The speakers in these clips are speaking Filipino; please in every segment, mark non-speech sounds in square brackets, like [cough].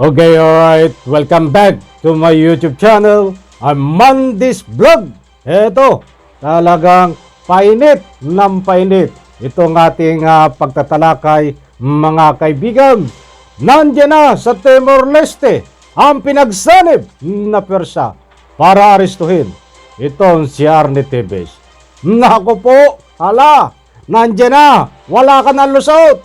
Okay, alright. Welcome back to my YouTube channel. I'm Mandis Vlog. Eto, talagang painit ng painit. Itong ating ah, pagtatalakay, mga kaibigan. Nandiyan na sa Timor-Leste ang pinagsanib na persa para arestuhin itong si Arne Tevez. Naku po, hala, nandiyan na, wala ka na lusot.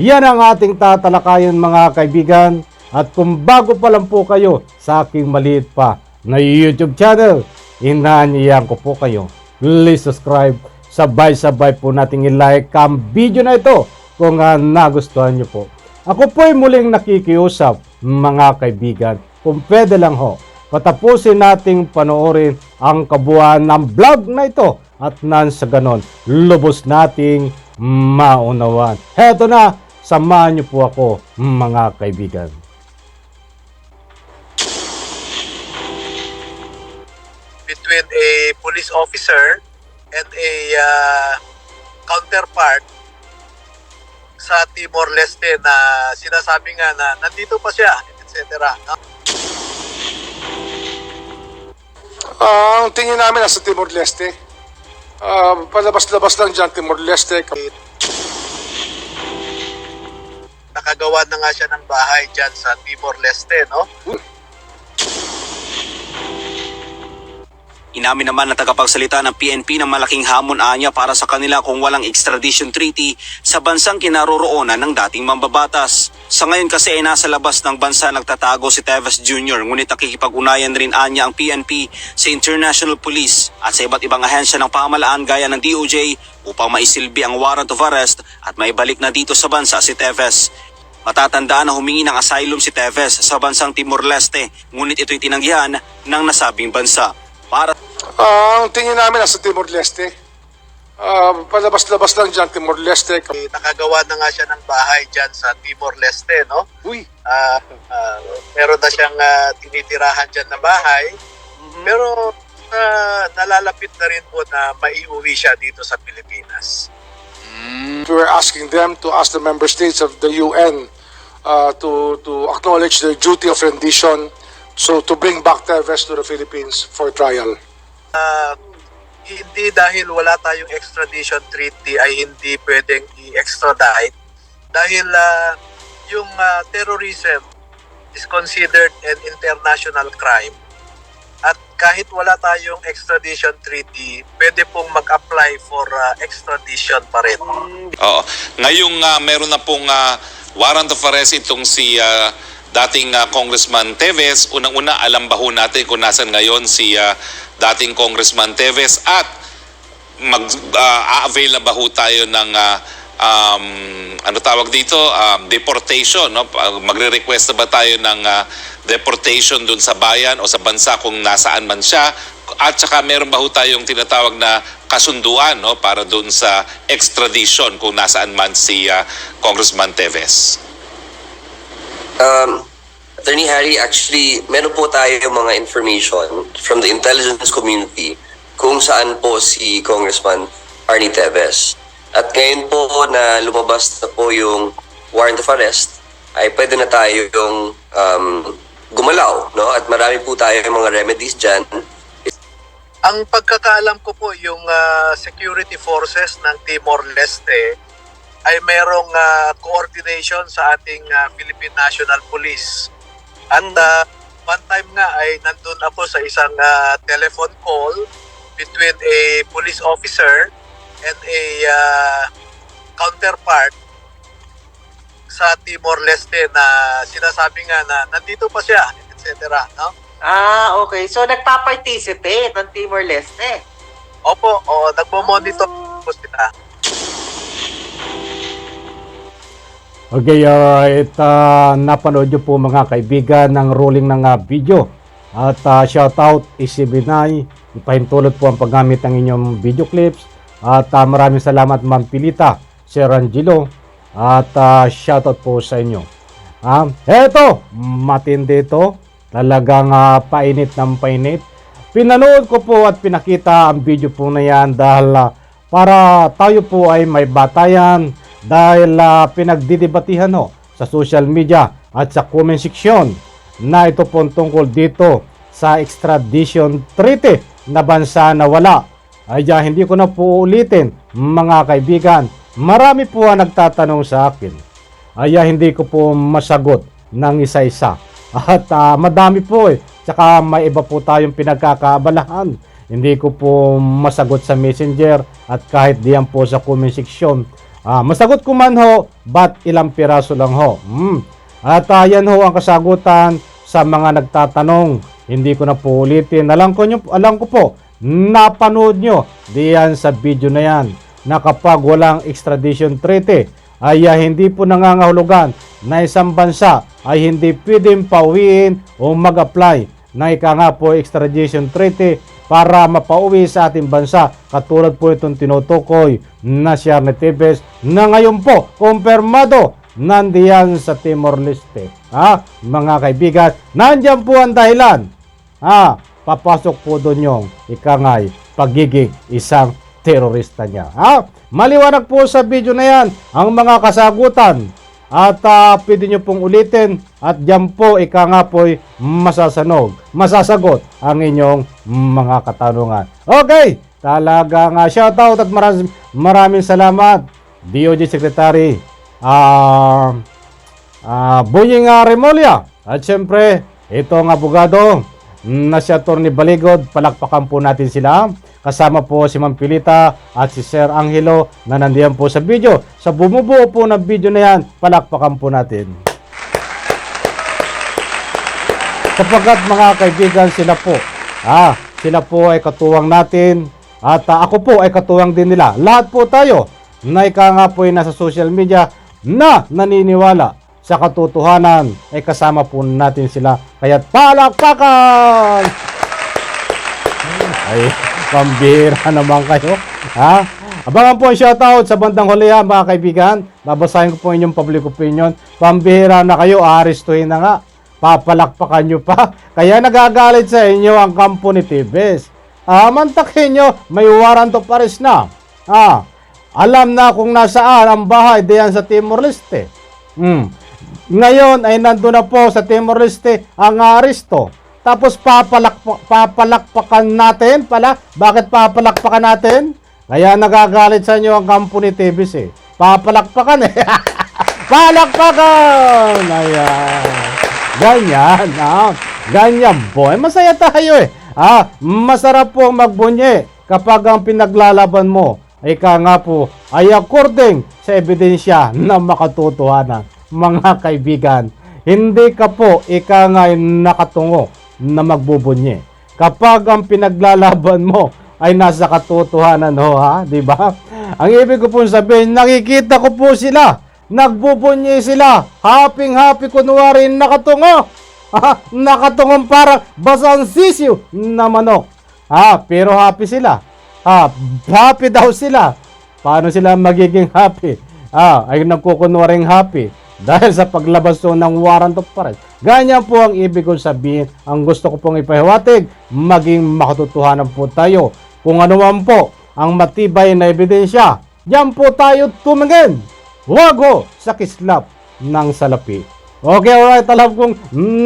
Yan ang ating tatalakayan mga kaibigan. At kung bago pa lang po kayo sa aking maliit pa na YouTube channel, inanyayan ko po kayo. Please subscribe. Sabay-sabay po nating i-like ang video na ito kung ah, nagustuhan nyo po. Ako po ay muling nakikiusap mga kaibigan. Kung pwede lang ho, patapusin nating panoorin ang kabuuan ng vlog na ito at nan sa ganon, lubos nating maunawan. Heto na, samahan niyo po ako mga kaibigan. Between a police officer and a uh, counterpart sa Timor-Leste na sinasabi nga na nandito pa siya, etc. No? Ah, ang tingin namin nasa Timor-Leste. Ah, palabas-labas lang dyan, Timor-Leste. Nakagawa na nga siya ng bahay dyan sa Timor-Leste, no? Inamin naman ng tagapagsalita ng PNP na malaking hamon anya para sa kanila kung walang extradition treaty sa bansang kinaroroonan ng dating mambabatas. Sa ngayon kasi ay nasa labas ng bansa nagtatago si Teves Jr. ngunit nakikipag-unayan rin anya ang PNP sa International Police at sa iba't ibang ahensya ng pamalaan gaya ng DOJ upang maisilbi ang warrant of arrest at maibalik na dito sa bansa si Teves. Matatandaan na humingi ng asylum si Teves sa bansang Timor-Leste ngunit ito'y tinanggihan ng nasabing bansa. Para Ah, ang tingin namin nasa Timor-Leste. Ah, palabas-labas lang dyan, Timor-Leste. Eh, Nakagawa na nga siya ng bahay dyan sa Timor-Leste, no? Uy, Ah, ah, meron na siyang ah, tinitirahan dyan na bahay. Pero ah, nalalapit na rin po na maiuwi siya dito sa Pilipinas. we're asking them to ask the member states of the UN uh, to to acknowledge their duty of rendition so to bring back Teves to the Philippines for trial. Ah, hindi dahil wala tayong extradition treaty ay hindi pwedeng i-extradite dahil ah, yung ah, terrorism is considered an international crime at kahit wala tayong extradition treaty pwede pong mag-apply for ah, extradition pa rin. Oo. Ngayong ah, meron na pong ah, warrant of arrest itong si ah, dating ah, Congressman Teves. Unang-una, alam ba ho natin kung nasan ngayon si ah, dating Congressman Teves at mag ah, a-avail na ba ho tayo ng ah, um, ano tawag dito? Um, deportation no? Magre-request na ba tayo ng ah, deportation dun sa bayan o sa bansa kung nasaan man siya? At saka meron ba ho tayong tinatawag na kasunduan no? Para dun sa extradition kung nasaan man si ah, Congressman Teves Um, Attorney Harry, actually, meron po tayo mga information from the intelligence community kung saan po si Congressman Arnie Teves. At ngayon po na lumabas na po yung warrant of arrest, ay pwede na tayo yung um, gumalaw, no? At marami po tayo yung mga remedies dyan. Ang pagkakaalam ko po yung ah, security forces ng Timor-Leste ay merong ah, coordination sa ating ah, Philippine National Police. At ah, one time nga ay nandun ako sa isang ah, telephone call between a police officer and a ah, counterpart sa Timor-Leste na sinasabi nga na nandito pa siya, etc. No? Ah, okay. So, nagpa-participate ng Timor-Leste. Opo, o nagmo-monitor po sila. Okay, alright. Uh, napanood nyo po mga kaibigan ng ruling ng ah, video. At uh, shoutout Isibinay. Ipahintulot po ang paggamit ng inyong video clips. At ah, maraming salamat Ma'am Pilita, Sir Angelo. At uh, shoutout po sa inyo. Ah, eto, matindi ito. Talagang ah, painit ng painit. Pinanood ko po at pinakita ang video po na yan dahil ah, para tayo po ay may batayan dahil ah, pinagdidebatihan ho sa social media at sa comment section na ito po tungkol dito sa extradition treaty na bansa na wala. Ay ah, hindi ko na po ulitin mga kaibigan. Marami po ang nagtatanong sa akin. Ay ah, hindi ko po masagot ng isa-isa. At ah, madami po eh. Tsaka may iba po tayong pinagkakaabalahan. Hindi ko po masagot sa messenger at kahit diyan po sa comment section. Ah, masagot ko man ho, but ilang piraso lang ho. Hmm. At ah, yan ho ang kasagutan sa mga nagtatanong. Hindi ko na po ulitin. Alam ko, nyo, alam ko po, napanood nyo diyan sa video na yan na kapag walang extradition treaty ay ah, hindi po nangangahulugan na isang bansa ay hindi pwedeng pauwiin o mag-apply na ika nga po extradition treaty para mapauwi sa ating bansa katulad po itong tinutukoy na si Arne Tibes na ngayon po kumpirmado nandiyan sa Timor-Leste. Ha? Mga kaibigan, nandiyan po ang dahilan. Ha? Papasok po doon yung ikangay pagiging isang terorista niya. Ha? Maliwanag po sa video na yan ang mga kasagutan. At uh, pwede nyo pong ulitin at diyan po ika nga po'y masasanog, masasagot ang inyong mga katanungan. Okay, talaga nga shoutout at maraming, maraming salamat DOJ Secretary ah ah Bunying uh, Remolia at syempre itong abogado na si Atty. Baligod, palakpakan po natin sila. Kasama po si Ma'am Pilita at si Sir Angelo na nandiyan po sa video. Sa bumubuo po ng video na yan, palakpakan po natin. Sapagkat mga kaibigan sila po, ah, sila po ay katuwang natin at ah, ako po ay katuwang din nila. Lahat po tayo na ika nga po ay nasa social media na naniniwala sa katotohanan ay kasama po natin sila. Kaya palakpakan! Ay, pambira naman kayo. Ha? Abangan po ang shoutout sa bandang huli ha, mga kaibigan. Babasahin ko po inyong public opinion. Pambira na kayo, aristuhin na nga. Papalakpakan nyo pa. [laughs] Kaya nagagalit sa inyo ang kampo ni Tibes. Ah, mantakin nyo, may warrant of arrest na. Ah, alam na kung nasaan ang bahay diyan sa Timor-Leste. Hmm. Ngayon ay nandun na po sa Timor-Leste ang aresto. Tapos papalakpa, papalakpakan natin pala. Bakit papalakpakan natin? Kaya nagagalit sa inyo ang kampo ni Tibis eh. Papalakpakan eh. [laughs] Palakpakan! Ayan. Ganyan, ah. Ganyan, boy. Masaya tayo eh. Ah, masarap po magbunye kapag ang pinaglalaban mo ay ka nga po ay according sa ebidensya na makatotohanan. Mga kaibigan, hindi ka po ika nga nakatungo na magbubunye. Kapag ang pinaglalaban mo ay nasa katotohanan ho ha, di ba? Ang ibig ko po sabihin, nakikita ko po sila, nagbubunye sila, happy happy kunwari nakatungo. Ha, [laughs] nakatungong parang basang sisiw na manok. Ha, pero happy sila. Ha, happy daw sila. Paano sila magiging happy? Ah, ay nagkukunwaring happy [laughs] dahil sa paglabas to ng warrant of arrest. Ganyan po ang ibig kong sabihin. Ang gusto ko pong ipahiwatig, maging makatotohanan po tayo. Kung ano man po ang matibay na ebidensya, diyan po tayo tumingin. Huwag ho sa kislap ng salapi. Okay, alright. Alam kong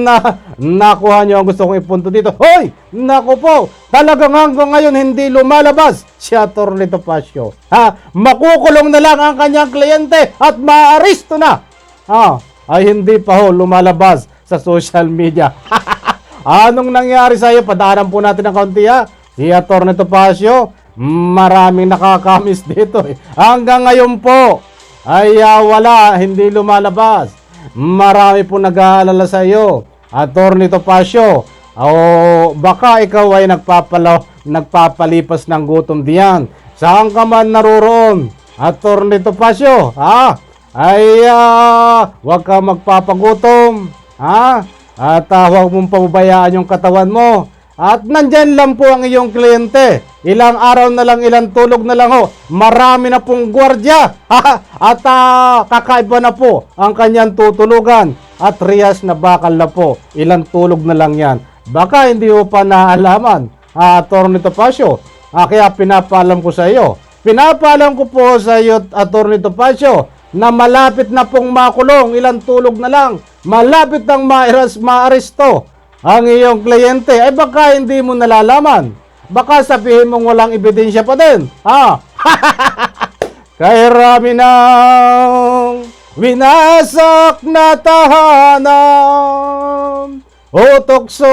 na, nakuha nyo ang gusto kong ipunto dito. Hoy! Naku po! Talagang hanggang ngayon hindi lumalabas si Atty. Topacio. Ha? Makukulong na lang ang kanyang kliyente at maaresto na. Ha? Ay hindi pa ho lumalabas sa social media. [laughs] Anong nangyari sa iyo? Padaanan po natin ng kaunti ha. Si Atty. Topacio, maraming nakakamiss [laughs] dito eh. Hanggang ngayon po ay ah, wala, hindi lumalabas. Marami po nag-aalala sa iyo. Attorney Topacio, o baka ikaw ay nagpapalaw, nagpapalipas ng gutom diyan. Saan ka man naroroon? Attorney Topacio, ha? Ay, ah, wag ka magpapagutom, ha? At uh, huwag mong pababayaan yung katawan mo. At nandyan lang po ang iyong kliyente. Ilang araw na lang, ilang tulog na lang ho. Marami na pong gwardya. [laughs] At uh, kakaiba na po ang kanyang tutulugan. At riyas na bakal na po. Ilang tulog na lang yan. Baka hindi ho pa naalaman. Uh, Attorney Topacio. Uh, kaya pinapaalam ko sa iyo. Pinapaalam ko po sa iyo, Attorney Topacio. Na malapit na pong makulong, ilang tulog na lang, malapit nang maaresto ang iyong kliyente, ay baka hindi mo nalalaman. Baka sabihin mong walang ebidensya pa din. Ha? [laughs] Kay rami ng winasak na tahanan. O tukso,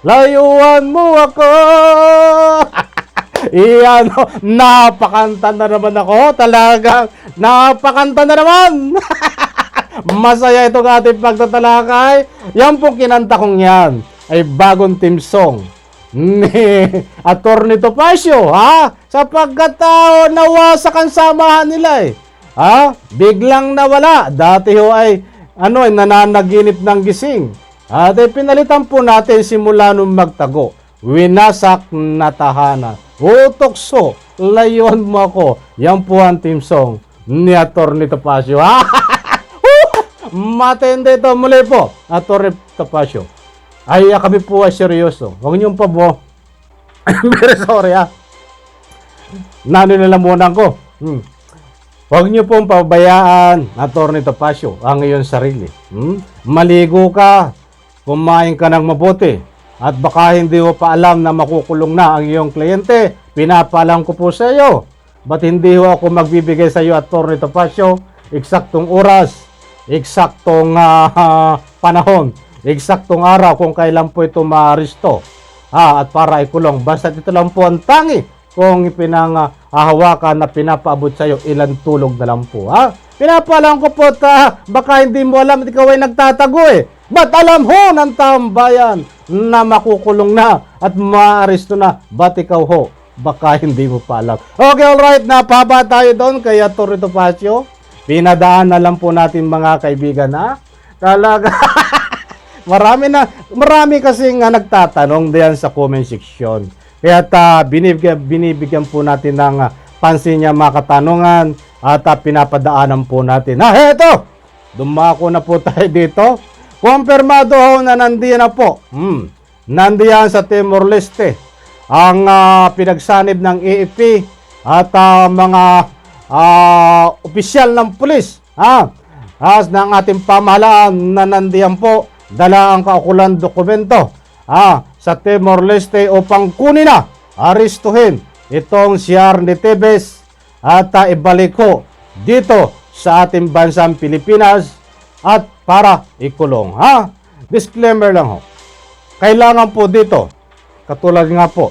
layuan mo ako. [laughs] Iyan, oh, napakanta na naman ako. Talagang napakanta na naman. [laughs] Masaya itong ating pagtatalakay. Yan pong kinanta kong yan ay bagong team song ni [laughs] Atty. Topacio, ha? Sapagkat uh, nawasak ang samahan nila eh. Ha? Biglang nawala. Dati ho ay ano ay nananaginip ng gising. At ay pinalitan po natin simula nung magtago. Winasak na tahanan. Utokso, layuan mo ako. Yan po ang team song ni Atty. Topacio. [laughs] Ha? Matindi ito muli po, Atty. Topacio. Ay, ah, kami po ay seryoso. Huwag niyong pabo. Very [coughs] sorry ah. Naninilamunan ko. Hmm. Huwag niyo pong pabayaan, Atty. Topacio, ang iyong sarili. Hmm? Maligo ka, kumain ka ng mabuti, at baka hindi mo pa alam na makukulong na ang iyong kliyente. Pinapaalam ko po sa iyo. Ba't hindi ho ako magbibigay sa iyo, Atty. Topacio, eksaktong oras, eksaktong ah, panahon, eksaktong araw kung kailan po ito maaresto. Ah, at para ikulong. Basta ito lang po ang tangi kung ipinangahawakan na pinapaabot sa iyo, ilang tulog na lang po. Ha? Pinapaalam ko po ta, baka hindi mo alam at ikaw ay nagtatago eh. Ba't alam ho ng taong bayan na makukulong na at maaresto na? Ba't ikaw ho? Baka [laughs] hindi mo pa alam. Okay, alright. Napaba tayo doon kay Atty. Topacio. Pinadaan na lang po natin mga kaibigan ha. Talaga. [laughs] marami na, marami kasi nga nagtatanong diyan sa comment section. Kaya ta binibigyan, binibigyan po natin ng ah, pansin niya mga katanungan at ah, pinapadaanan po natin. Ah, heto! Dumako na po [laughs] tayo dito. Kumpirmado ho na nandiyan na po. Hmm. Nandiyan sa Timor Leste ang ah, pinagsanib ng AFP at ah, mga ah, opisyal ng pulis. Ha? As ng ating pamahalaan na nandiyan po dala ang kaukulan dokumento ah, sa Timor Leste upang kunin na, aristuhin itong si Arne Tebes at ah, ibalik ko dito sa ating bansang Pilipinas at para ikulong. Ha? Disclaimer lang ho. Kailangan po dito, katulad nga po,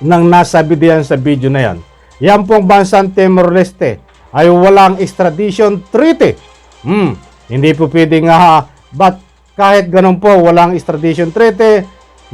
nang nasabi diyan sa video na yan, yan pong bansang Timor Leste ay walang extradition treaty. Hmm, hindi po pwedeng nga, but kahit ganun po, walang extradition treaty,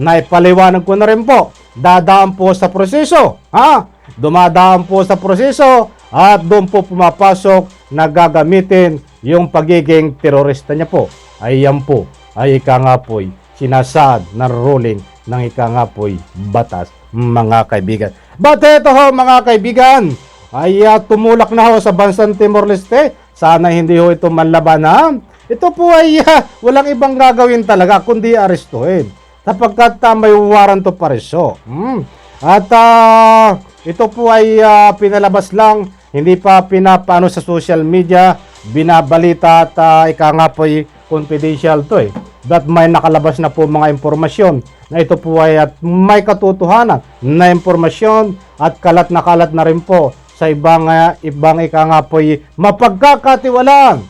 naipaliwanag ko na rin po, dadaan po sa proseso. Ha? Dumadaan po sa proseso at doon po pumapasok na gagamitin yung pagiging terorista niya po. Ay yan po, ay ika nga po'y sinasad na ruling ng ika nga po'y batas, mga kaibigan. But eto ho, mga kaibigan, ay ah, tumulak na ho sa bansang Timor Leste. Sana hindi ho ito manlaban ha. Ito po ay ah, walang ibang gagawin talaga kundi arestuhin. Sapagkat ah, may warrant of arresto. Hmm. At ah, ito po ay ah, pinalabas lang, hindi pa pinapano sa social media, binabalita at uh, ika nga po confidential to eh. That may nakalabas na po mga impormasyon na ito po ay at may katotohanan na impormasyon at kalat na kalat na rin po sa ibang ah, ibang ika nga po mapagkakatiwalaan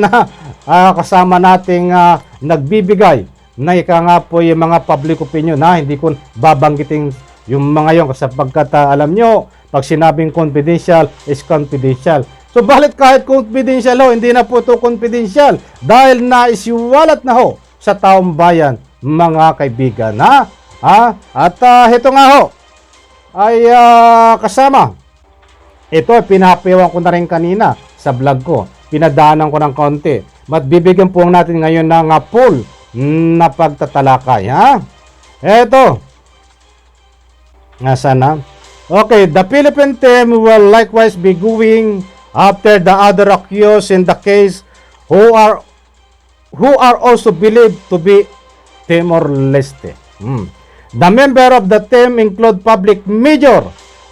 na ah, kasama nating ah, nagbibigay na ika nga po yung mga public opinion na hindi ko babanggitin yung mga yon sapagkat ah, alam nyo pag sinabing confidential is confidential so balit kahit confidential ho hindi na po ito confidential dahil naisiwalat na ho sa taong bayan mga kaibigan ha, ha? at ah, ito nga ho ay ah, kasama ito, pinapayawan ko na rin kanina sa vlog ko. Pinadaanan ko ng konti. But bibigyan po natin ngayon ng uh, na pagtatalakay. Ha? Ito. Nasaan na? Okay, the Philippine team will likewise be going after the other accused in the case who are who are also believed to be Timor-Leste. Hmm. The member of the team include Public Major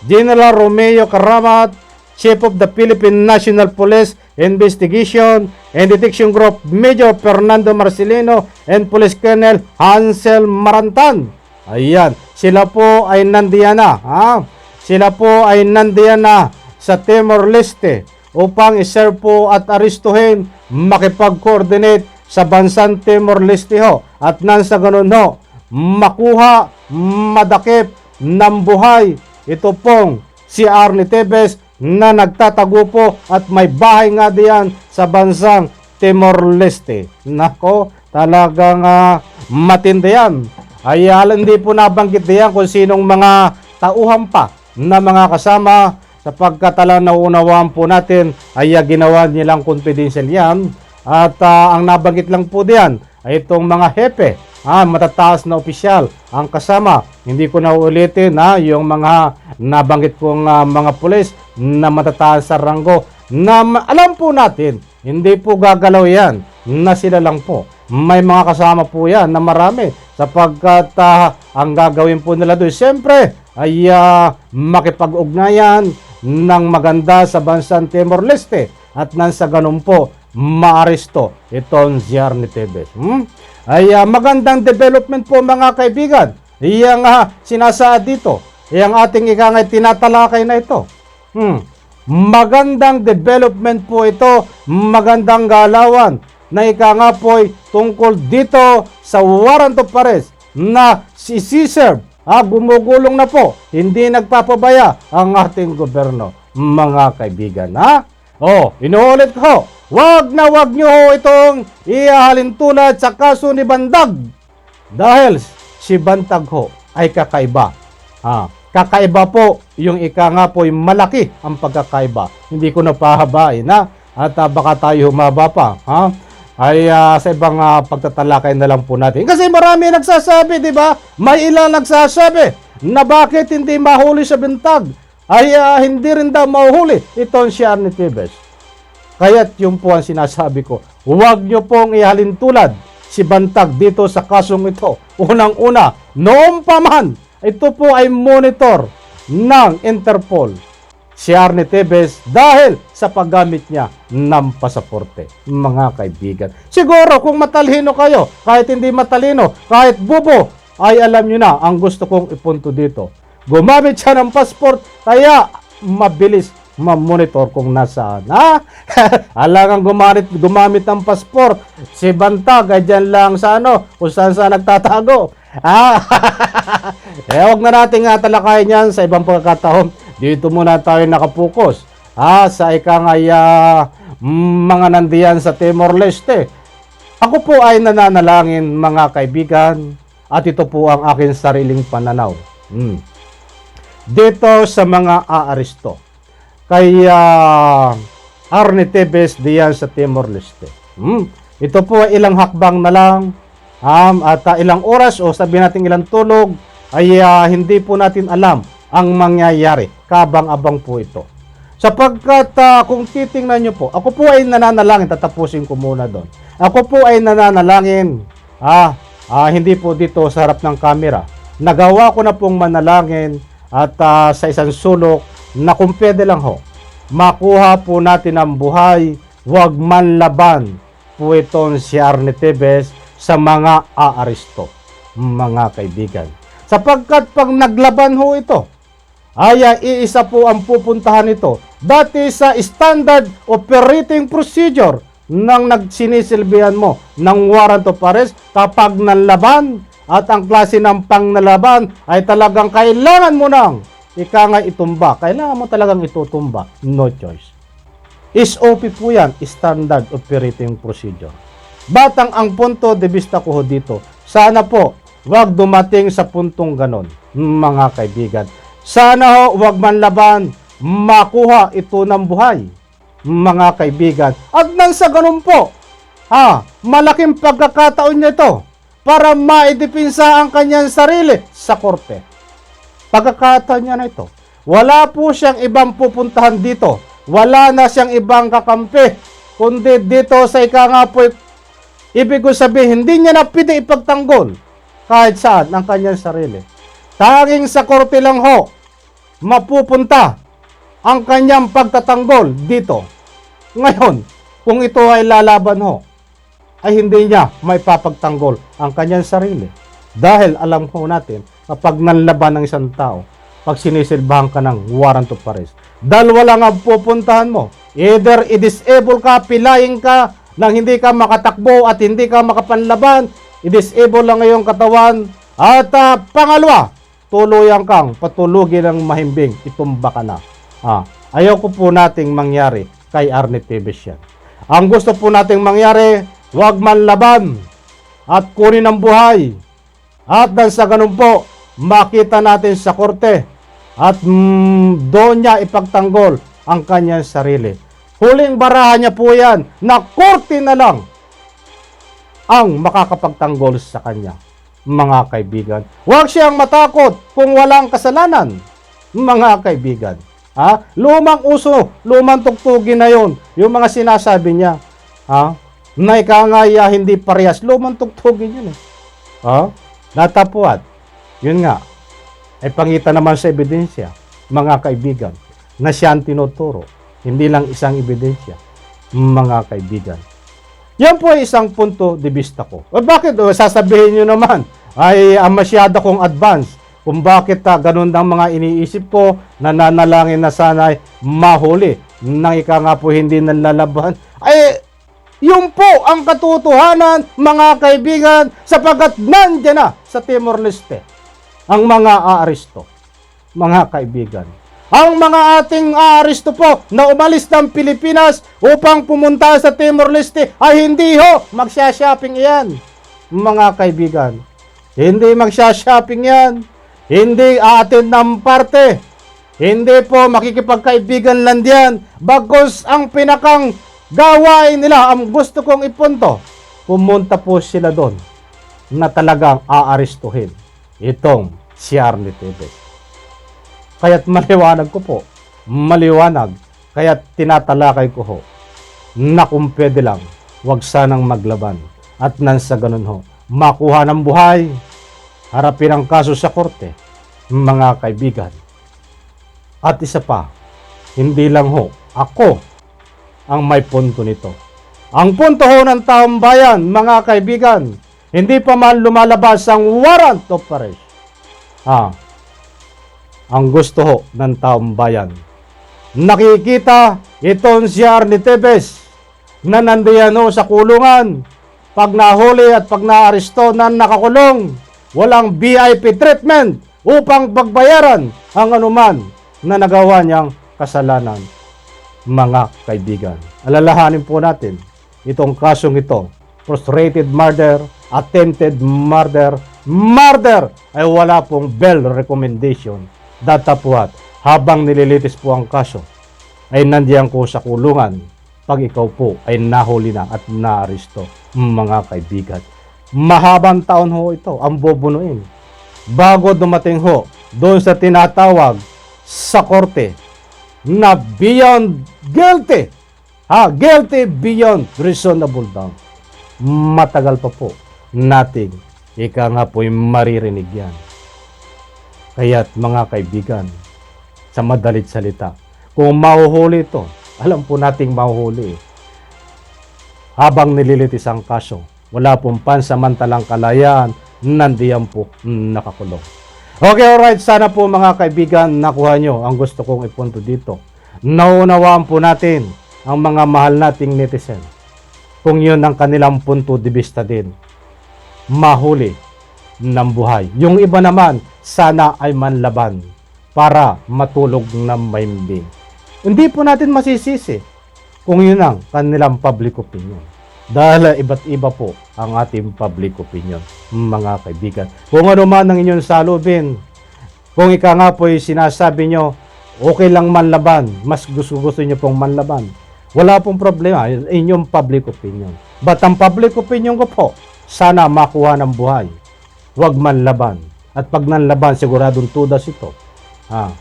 General Romeo Karamat, Chief of the Philippine National Police Investigation and Detection Group Major Fernando Marcelino and Police Colonel Hansel Marantan. Ayan, sila po ay nandiyan na. Ha? Sila po ay nandiyan na sa Timor-Leste upang iserve po at aristuhin, makipag-coordinate sa bansang Timor-Leste ho. At nang sa ganun ho, makuha, madakip ng buhay ito pong si Arnie Tevez na nagtatago po at may bahay nga diyan sa bansang Timor-Leste. Nako, talagang uh, matindi yan. Ay hindi po nabanggit diyan kung sinong mga tauhan pa na mga kasama sapagkat ala nauunawaan po natin ay ah, ginawa nilang confidential yan at ah, ang nabanggit lang po diyan ay itong mga hepe ah, matataas na opisyal ang kasama. Hindi ko na ulitin ha, yung mga nabanggit kong ah, mga pulis na matataas sa ranggo na alam po natin, hindi po gagalaw yan na sila lang po. May mga kasama po yan na marami sapagkat ah, ang gagawin po nila doon, siyempre ay ah, makipag-ugnayan ng maganda sa bansang Timor-Leste at nang sa ganun po maaresto itong si Arne Tevez. Hmm? Ay ah, magandang development po mga kaibigan. Iyang uh, sinasaad dito. Iyang ating ikangay tinatalakay na ito. Hmm. Magandang development po ito. Magandang galawan na ika nga po ay tungkol dito sa warrant of na si Caesar ah, gumugulong na po. Hindi nagpapabaya ang ating gobyerno. Mga kaibigan, ha? Oh, inuulit ko, wag na wag nyo ho itong ihahalin tulad sa kaso ni Bandag. Dahil si Bantag ho ay kakaiba. Ah, kakaiba po yung ika nga po ay malaki ang pagkakaiba. Hindi ko na pahabain ha. At ah, baka tayo humaba pa. Ha? Ay ah, sa ibang ah, pagtatalakay na lang po natin. Kasi marami nagsasabi, di ba? May ilang nagsasabi na bakit hindi mahuli sa bintag. Ay ah, hindi rin daw mahuhuli itong si Arnie Tevez. Kaya't yung po ang sinasabi ko, huwag nyo pong ihalin tulad si Bantag dito sa kasong ito. Unang-una, noong pa man, ito po ay monitor ng Interpol si Arne Tevez dahil sa paggamit niya ng pasaporte. Mga kaibigan, siguro kung matalino kayo, kahit hindi matalino, kahit bubo, ay alam nyo na ang gusto kong ipunto dito. Gumamit siya ng passport, kaya mabilis ma-monitor kung nasaan. Ha? [laughs] Alangang gumamit, gumamit ng passport. Si Bantag ay dyan lang sa ano, kung saan saan nagtatago. [laughs] Ah, [laughs] eh, wag na natin nga talakayin yan sa ibang pagkakataon. Dito muna tayo nakapokus. Ah, sa ah, mga nandiyan sa Timor-Leste. Ako po ay nananalangin mga kaibigan at ito po ang aking sariling pananaw. Hmm. Dito sa mga aaresto kay ah, Arne Tevez diyan sa Timor-Leste. Hmm. Ito po ay ilang hakbang na lang um, at ah, ilang oras o sabihin natin ilang tulog ay ah, hindi po natin alam ang mangyayari. Kabang-abang po ito. Sapagkat ah, kung titingnan nyo po, ako po ay nananalangin, tatapusin ko muna doon. Ako po ay nananalangin, ah, ah, hindi po dito sa harap ng kamera. Nagawa ko na pong manalangin at ah, sa isang sulok na kung pwede lang ho, makuha po natin ang buhay, wag man laban po itong si Arne Tevez sa mga aaresto, mga kaibigan. Sapagkat pag naglaban ho ito, ay ah, iisa po ang pupuntahan nito. Dati sa standard operating procedure nang nagsinisilbihan mo ng warrant of arrest kapag nanlaban at ang klase ng pangnalaban ay talagang kailangan mo nang ika nga itumba. Kailangan mo talagang itutumba. No choice. SOP po yan, Standard Operating Procedure. Batang ang punto de vista ko dito, sana po wag dumating sa puntong ganon, mga kaibigan. Sana ho wag man laban, makuha ito ng buhay, mga kaibigan. At nang sa ganon po, ha, malaking pagkakataon niya ito para maidipinsa ang kanyang sarili sa korte. Pagkakataon niya na ito. Wala po siyang ibang pupuntahan dito. Wala na siyang ibang kakampi. Kundi dito sa ika nga po, ibig ko sabihin, hindi niya na pwede ipagtanggol kahit saan ang kanyang sarili. Tanging sa korte lang ho, mapupunta ang kanyang pagtatanggol dito. Ngayon, kung ito ay lalaban ho, ay hindi niya may papagtanggol ang kanyang sarili. Dahil alam ho natin, kapag nanlaban ng isang tao, pag sinisilbahan ka ng warrant of arrest, dalawa lang ang pupuntahan mo. Either i-disable ka, pilayin ka, nang hindi ka makatakbo at hindi ka makapanlaban, i-disable lang ngayong katawan. At ah, pangalawa, tuluyan kang patulugin ng mahimbing, itumba ka na. Ah, ayaw ko po nating mangyari kay Arne Tevez yan. Ang gusto po nating mangyari, huwag man laban at kunin ang buhay. At dan sa ganun po, makita natin sa korte at mm, doon niya ipagtanggol ang kanyang sarili. Huling barahan niya po yan na korte na lang ang makakapagtanggol sa kanya. Mga kaibigan, huwag siyang matakot kung walang kasalanan. Mga kaibigan, ha? lumang uso, lumang tugtugin na yon, yung mga sinasabi niya. Ha? Na ikangaya hindi parehas, lumang tugtugin yun eh. Ha? Natapuat. Yun nga, ay pangita naman sa ebidensya, mga kaibigan, na siya ang tinuturo. Hindi lang isang ebidensya, mga kaibigan. Yan po ay isang punto de vista ko. O bakit? O, sasabihin nyo naman, ay uh, masyado kong advance kung bakit uh, ganun ang mga iniisip ko, nananalangin na sana ay mahuli nang ika nga po hindi nalalaban. Ay, yun po ang katotohanan, mga kaibigan, sapagkat nandyan na sa Timor-Leste ang mga aaresto, mga kaibigan. Ang mga ating aaresto po na umalis ng Pilipinas upang pumunta sa Timor-Leste ay hindi ho magsha-shopping yan, mga kaibigan. Hindi magsha-shopping yan. Hindi aatin ng parte. Hindi po makikipagkaibigan lang yan. Bagos ang pinakang gawain nila, ang gusto kong ipunto, pumunta po sila doon na talagang aarestuhin itong si Arne Tevez. Kaya't maliwanag ko po, maliwanag, kaya't tinatalakay ko ho, na kung pwede lang, wag sanang maglaban. At nang sa ganun ho, makuha ng buhay, harapin ang kaso sa korte, mga kaibigan. At isa pa, hindi lang ho, ako ang may punto nito. Ang punto ho ng taong bayan, mga kaibigan, hindi pa man lumalabas ang warrant of arrest. Ah, ang gusto ho ng taong bayan. Nakikita itong si Arnie Tevez na nandiyan ho sa kulungan. Pag nahuli at pag naaresto na nakakulong, walang VIP treatment upang pagbayaran ang anuman na nagawa niyang kasalanan. Mga kaibigan, alalahanin po natin itong kasong ito, frustrated murder, attempted murder, murder ay wala pong bail recommendation. Datapuat, habang nililitis po ang kaso, ay nandiyan ko sa kulungan pag ikaw po ay nahuli na at naaresto, mga kaibigan. Mahabang taon ho ito ang bubunuin. Bago dumating ho doon sa tinatawag sa korte na beyond guilty. Ha, guilty beyond reasonable doubt. Matagal pa po nating ika nga po'y maririnig yan. Kaya't mga kaibigan, sa madalit salita, kung mahuhuli ito, alam po nating mahuhuli. Habang nililitis ang kaso, wala pong pansamantalang kalayaan, nandiyan po nakakulong. Okay, alright. Sana po mga kaibigan, nakuha nyo ang gusto kong ipunto dito. Naunawaan po natin ang mga mahal nating netizen. Kung yun ang kanilang punto de vista din. Mahuli ng buhay. Yung iba naman, sana ay manlaban para matulog ng maimbing. Hindi po natin masisisi kung yun ang kanilang public opinion. Dahil iba't iba po ang ating public opinion, mga kaibigan. Kung ano man ang inyong salubin, kung ika nga po sinasabi nyo, okay lang manlaban, mas gusto-gusto nyo pong manlaban, wala pong problema, inyong public opinion. But ang public opinion ko po, sana makuha ng buhay. Huwag manlaban. At pag nanlaban, siguradong tudas ito. Ah,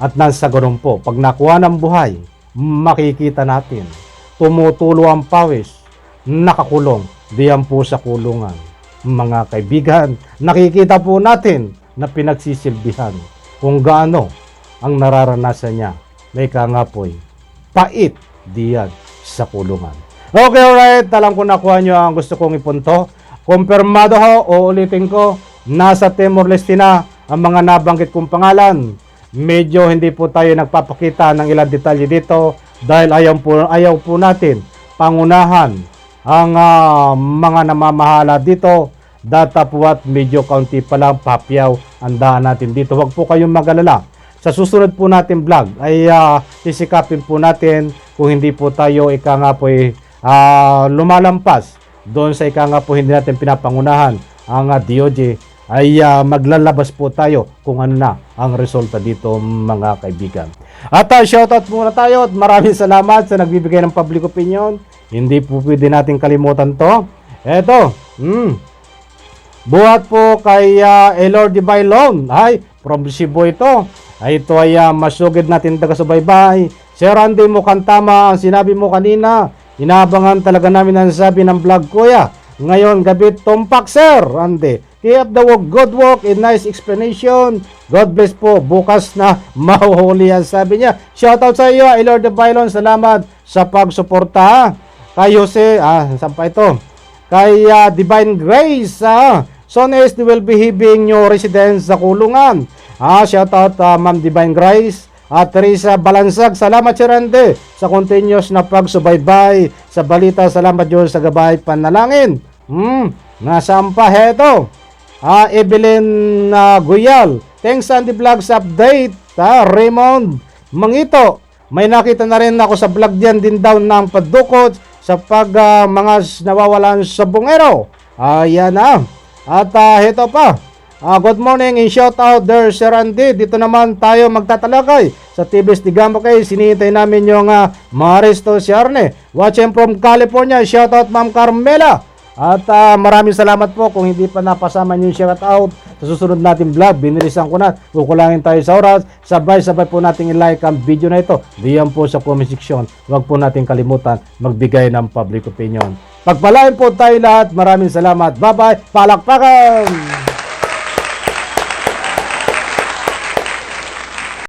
at nasa ganun po, pag nakuha ng buhay, makikita natin, tumutulo ang pawis, nakakulong, diyan po sa kulungan. Mga kaibigan, nakikita po natin na pinagsisilbihan kung gaano ang nararanasan niya may kangapoy. Pait diyan sa kulungan. Okay, alright. Alam ko nakuha nyo ang gusto kong ipunto. Kumpirmado ho, uulitin ko, nasa Timor Leste na ang mga nabanggit kong pangalan. Medyo hindi po tayo nagpapakita ng ilang detalye dito dahil ayaw po, ayaw po natin pangunahan ang ah, mga namamahala dito. Data po at medyo kaunti pa lang papyaw ang daan natin dito. Huwag po kayong magalala. Sa susunod po natin vlog ay ah, sisikapin po natin kung hindi po tayo ika nga po eh, ah, lumalampas doon sa ika nga po hindi natin pinapangunahan ang ah, DOJ ay ah, maglalabas po tayo kung ano na ang resulta dito mga kaibigan. At uh, shoutout muna tayo at maraming salamat sa nagbibigay ng public opinion. Hindi po pwede natin kalimutan to. Eto, hmm, Buhat po kay uh, Elor de Bailon. Ay, from Cebu ito. Ay, ito ay uh, masugid natin taga-subaybay. Sir Randy, mukhang tama ang sinabi mo kanina. Inabangan talaga namin ang sabi ng vlog kuya. Ngayon, gabi tumpak, sir. Randy. Keep the work, good work, and nice explanation. God bless po. Bukas na [laughs] mahuhuli ang sabi niya. Shoutout sa iyo, Elor de Bailon. Salamat sa pagsuporta. Kay Jose, ah, saan pa ito? kay ah, Divine Grace. Ah. Soon will be having new residence sa kulungan. Ah, shout out ah, Ma'am Divine Grace. At Teresa Balansag, salamat si Rande sa continuous na pagsubaybay sa balita. Salamat Diyos sa gabay panalangin. Hmm, nasaan pa heto? Ah, Evelyn ah, Guyal. Thanks Andy Vlogs update. Ah, Raymond Mangito. May nakita na rin ako sa vlog diyan din daw ng padukot sa pag ah, mga nawawalan sa bungero. Ayan na. At ah, ito pa. Ah, good morning and shout out there Sir Andy. Dito naman tayo magtatalakay sa TBS Digamo kay sinihintay namin yung uh, Maristo Siarne. Watching from California. Shout out Ma'am Carmela. At ah, maraming salamat po kung hindi pa napasama niyo yung shout out sa susunod natin vlog. Binilisan ko na. Kukulangin tayo sa oras. Sabay-sabay po natin i-like ang video na ito. Diyan po sa comment section. Huwag po natin kalimutan magbigay ng public opinion. Pagpalain po tayo lahat. Maraming salamat. Bye-bye. Palakpakan!